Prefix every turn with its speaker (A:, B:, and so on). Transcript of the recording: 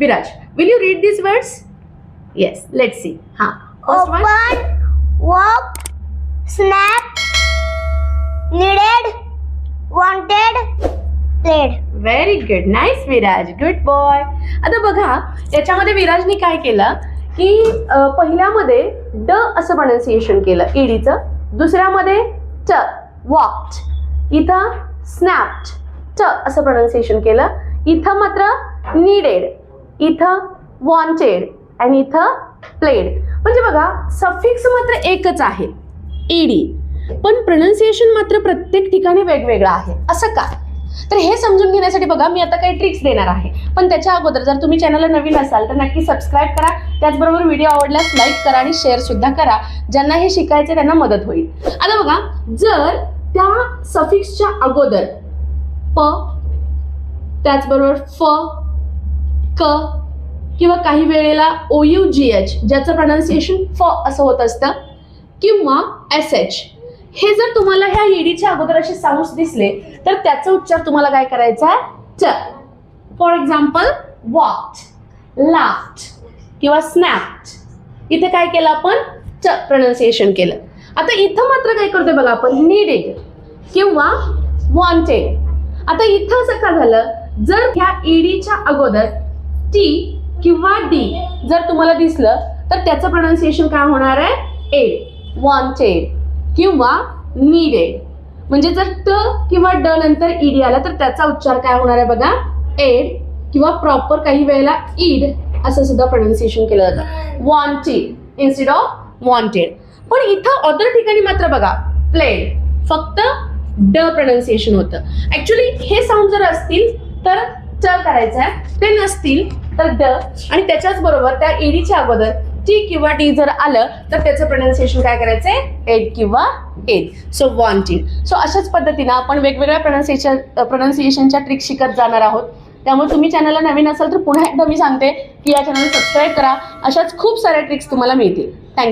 A: Viraj will you read this words yes let see हा first one
B: walk, snap, needed, wanted, played.
A: Very good nice Viraj good boy आता बघा याच्यामध्ये विराजने काय केलं? की पहिल्यामध्ये ड असं प्रोनाऊन्सिएशन केलं. ईडीचं दुसऱ्यामध्ये ट वॉक्ड इथं स्नॅप्ड ट असं प्रोनाऊन्सिएशन केलं. इथं मात्र नीडेड इथं वॉन्टेड आणि इथं प्लेड म्हणजे बघा सफिक्स मात्र एकच आहे. ईडी पण प्रोनाऊन्सिएशन मात्र प्रत्येक ठिकाणी वेगवेगळं आहे. असं का? तर हे समजून घेण्यासाठी बघा मी आता काही ट्रिक्स देणार आहे. पण त्याच्या अगोदर जर तुम्ही चॅनलला नवीन असाल तर नक्की सबस्क्राईब करा. त्याचबरोबर व्हिडिओ आवडल्यास लाईक करा आणि शेअर सुद्धा करा. ज्यांना हे शिकायचं त्यांना मदत होईल. आता बघा जर त्या सफिक्सच्या अगोदर प त्याचबरोबर फ क किंवा काही वेळेला ओ यू जी एच ज्याचं प्रोनाऊन्सिएशन फ असं होत असतं किंवा एस एच हे जर तुम्हाला ह्या ईडीच्या अगोदर असे साऊंड दिसले तर त्याचा उच्चार तुम्हाला काय करायचा आहे? च. फॉर एक्झाम्पल वॉक्ड लाफ्ट किंवा स्नॅप्ड इथे काय केलं आपण? च प्रोनाऊन्सिएशन केलं. आता इथं मात्र काय करतोय बघा आपण? नीडेड किंवा वॉन्टेड आता इथं असं का झालं? जर ह्या ईडीच्या अगोदर टी किंवा डी. जर तुम्हाला दिसलं तर त्याचं प्रोनाऊन्सिएशन काय होणार आहे? एड वॉन्टेड किंवा नीडेड म्हणजे जर ट किंवा ड नंतर ईडी आला तर त्याचा उच्चार काय होणार आहे बघा? एड किंवा प्रॉपर काही वेळेला ईड असं सुद्धा प्रोनाऊन्सिएशन केलं जातं. वॉन्टेड इन्स्टेड ऑफ वॉन्टेड पण इथं अदर ठिकाणी मात्र बघा प्लेड फक्त ड प्रोनाऊन्सिएशन होतं. ऍक्च्युली हे साऊंड जर असतील तर च आहे ते नसतील तर ड आणि त्याच्याच बरोबर त्या एडीच्या अगोदर टी किंवा डी जर आलं तर त्याचं प्रोनाऊन्सिएशन काय करायचंय? एड किंवा एड. सो वॉन्टेड सो अशाच पद्धतीनं आपण वेगवेगळ्या प्रोनाऊन्सिएशन प्रोनाऊन्सिएशनच्या ट्रिक शिकत जाणार आहोत. त्यामुळे तुम्ही चॅनलला नवीन असाल तर पुन्हा एकदा मी सांगते की या चॅनलला सबस्क्राईब करा. अशाच खूप साऱ्या ट्रिक्स तुम्हाला मिळतील. थँक्यू